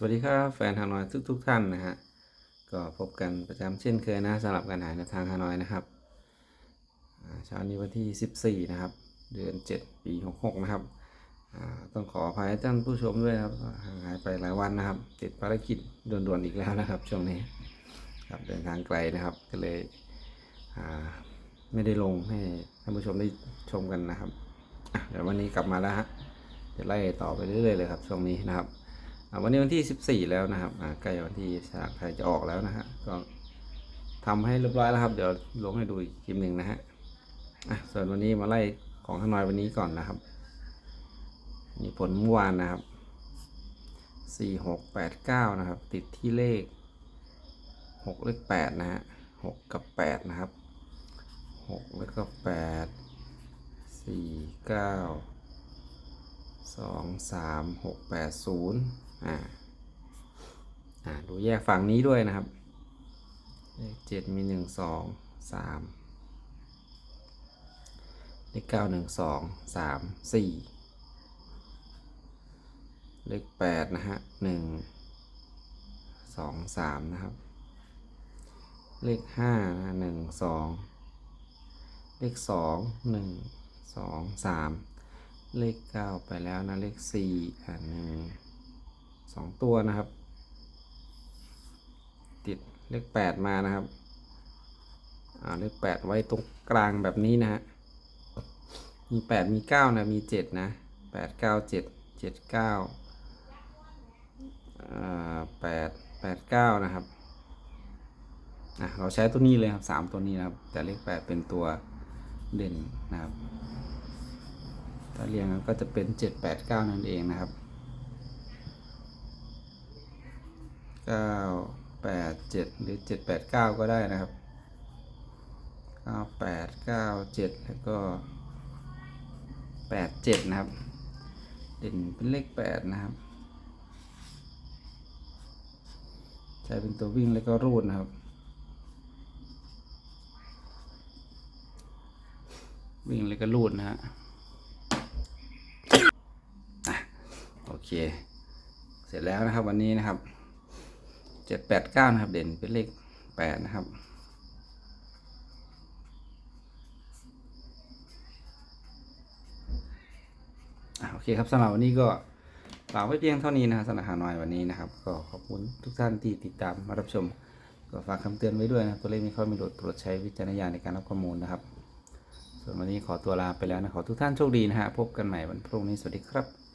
สวัสดีครับแฟนฮานอยทุกทกๆท่านนะฮะก็พบกันประจำเช่นเคยนะสำหรับการหาในทางฮานอยนะครับเช้านี้วันที่ 14 นะครับ เดือน 7 ปี 66 นะครับต้องขออภัยท่านผู้ชมด้วยครับห่างหายไปหลายวันนะครับ ติดภารกิจด่วนๆอีกแล้วนะครับช่วงนี้ครับเดินทางไกลนะครับก็เลยไม่ได้ลงให้ท่านผู้ชมได้ชมกันนะครับอะเดี๋ยววันนี้กลับมาแล้วฮะจะไล่ต่อไปเรื่อยๆเลยครับช่วงนี้นะครับ วันนี้วันที่ 14 แล้วนะครับใกล้วันที่ฉากไทยจะออกแล้วนะฮะก็ทำให้เรียบร้อยแล้วครับ เดี๋ยวลงให้ดูอีกคลิปหนึ่งนะฮะส่วนวันนี้มาไล่ของทนายวันนี้ก่อนนะครับ นี่ผลเมื่อวานนะครับ 4689 นะครับ ติดที่เลข 6 เลข 8 นะฮะ6กับ 8 นะครับ 6 แล้วก็ 8 4 9 2 3 6 8 0 อ่าอ่าดูแยกฝั่งนี้ด้วยนะครับเลขเจ็ดมีหนึ่งสองสามเลขเก้าหนึ่งสองสามสี่เลขแปดนะฮะหนึ่งสองสามนะครับ เลขห้านะหนึ่งสองเลขสองหนึ่งสองสามเลขเก้าไปแล้วนะ เลขสี่อ่าหนึ่ง สองตัวนะครับ ติดเลขแปดมานะครับอ่าเลขแปดไว้ตรงกลางแบบนี้นะฮะมีแปดมีเก้านะมีเจ็ดนะแปดเก้าเจ็ดเจ็ดเก้าแปดแปดเก้านะครับอะเราใช้ตัวนี้เลยครับสามตัวนี้นะครับ แต่เลขแปดเป็นตัวเด่นนะครับ ถ้าเรียงก็จะเป็น7 8 9นั่นเองนะครับ 9 8 7หรือ7 8 9ก็ได้นะครับ9 8 9 7แล้วก็8 7นะครับ เด่นเป็นเลข8นะครับ ใช้เป็นตัววิ่งแล้วก็รูดนะครับวิ่งแล้วก็รูดนะฮะโอเค เสร็จแล้วนะครับวันนี้นะครับ เจ็ดแปดเก้านะครับ เด่นเป็นเลขแปดนะครับอโอเคครับสำหรับวันนี้ก็ฝากไว้เพียงเท่านี้นะครับสำหรับหาหน่อยวันนี้นะครับ ก็ขอบคุณทุกท่านที่ติดตามมารับชม ก็ฝากคำเตือนไว้ด้วยนะตัวเลขไม่ค่อมีโดดโปรดใช้วิจารณญาณในการรับข้อมูลนะครับ ส่วนวันนี้ขอตัวลาไปแล้วนะขอทุกท่านโชคดีนะฮะพบกันใหม่วันพรุ่งนี้สวัสดีครับ